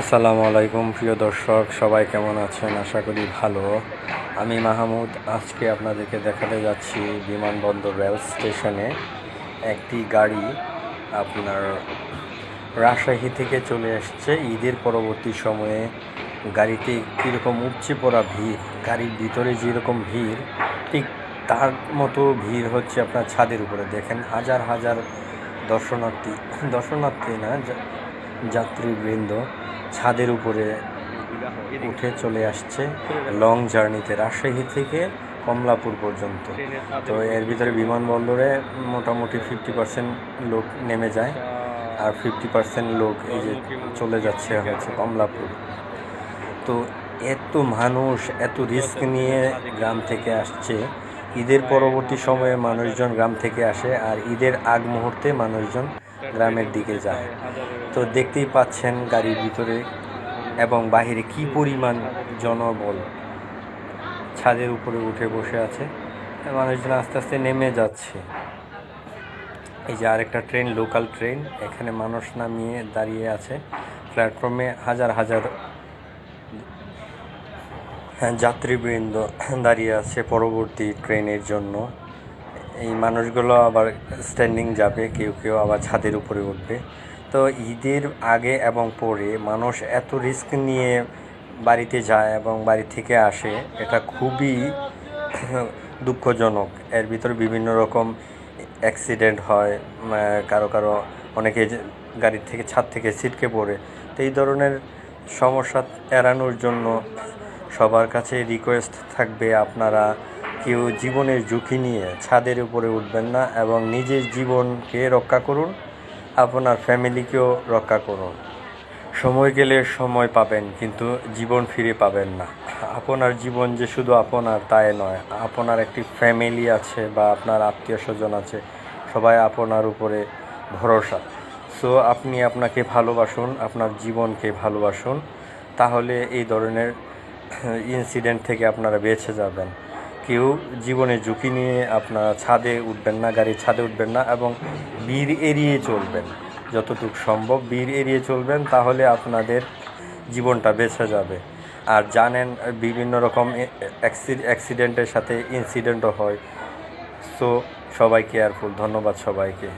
আসসালামু আলাইকুম, প্রিয় দর্শক, সবাই কেমন আছেন? আশা করি ভালো। আমি মাহমুদ, আজকে আপনাদেরকে দেখাতে যাচ্ছি বিমানবন্দর রেল স্টেশনে একটি গাড়ি। আপনার রাজশাহী থেকে চলে আসছে ঈদের পরবর্তী সময়ে গাড়িতে কীরকম উপচে পড়া ভিড়, গাড়ির ভিতরে যেরকম ভিড়, ঠিক তার মতো ভিড় হচ্ছে আপনার ছাদের উপরে। দেখেন হাজার হাজার দর্শনার্থী দর্শনার্থী না যাত্রীবৃন্দ। ছাদের উপরে উঠে চলে আসছে লং জার্নিতে রাজশাহী থেকে কমলাপুর পর্যন্ত। তো এর ভিতরে বিমানবন্দরে মোটামুটি ফিফটি পার্সেন্ট লোক নেমে যায় আর ফিফটি পার্সেন্ট লোক এই যে চলে যাচ্ছে হচ্ছে কমলাপুর। তো এত মানুষ, এত রিস্ক নিয়ে গ্রাম থেকে আসছে। ঈদের পরবর্তী সময়ে মানুষজন গ্রাম থেকে আসে আর ঈদের আগ মুহূর্তে মানুষজন গ্রামের দিকে যায়। তো দেখতেই পাচ্ছেন গাড়ির ভিতরে এবং বাহিরে কি পরিমাণ জনবল ছাদের উপরে উঠে বসে আছে। মানুষজন আস্তে আস্তে নেমে যাচ্ছে। এই যে আরেকটা ট্রেন, লোকাল ট্রেন, এখানে মানুষ নামিয়ে দাঁড়িয়ে আছে। প্ল্যাটফর্মে হাজার হাজার যাত্রীবৃন্দ দাঁড়িয়ে আছে পরবর্তী ট্রেনের জন্য। এই মানুষগুলো আবার স্ট্যান্ডিং যাবে, কেউ কেউ আবার ছাদের উপরে উঠবে। তো ঈদের আগে এবং পরে মানুষ এত রিস্ক নিয়ে বাড়িতে যায় এবং বাড়ি থেকে আসে, এটা খুবই দুঃখজনক। এর ভিতরে বিভিন্ন রকম অ্যাক্সিডেন্ট হয় কারও কারও অনেকে গাড়ির থেকে, ছাদ থেকে ছিটকে পড়ে। তো এই ধরনের সমস্যা এড়ানোর জন্য সবার কাছে রিকোয়েস্ট থাকবে আপনারা কেউ জীবনের ঝুঁকি নিয়ে ছাদের উপরে উঠবেন না এবং নিজের জীবনকে রক্ষা করুন, আপনার ফ্যামিলিকেও রক্ষা করুন। সময় গেলে সময় পাবেন, কিন্তু জীবন ফিরে পাবেন না। আপনার জীবন যে শুধু আপনার তাই নয়, আপনার একটি ফ্যামিলি আছে বা আপনার আত্মীয় স্বজন আছে, সবাই আপনার উপরে ভরসা। সো, আপনি আপনাকে ভালোবাসুন, আপনার জীবনকে ভালোবাসুন, তাহলে এই ধরনের ইনসিডেন্ট থেকে আপনারা বেঁচে যাবেন। কেউ জীবনে ঝুঁকি নিয়ে আপনার ছাদে উঠবেন না, গাড়ির ছাদে উঠবেন না এবং বীর এড়িয়ে চলবেন। যতটুকু সম্ভব বীর এড়িয়ে চলবেন, তাহলে আপনাদের জীবনটা বেঁচে যাবে। আর জানেন, বিভিন্ন রকম অ্যাক্সিডেন্টের সাথে ইনসিডেন্টও হয়। সো সবাই কেয়ারফুল ধন্যবাদ সবাইকে।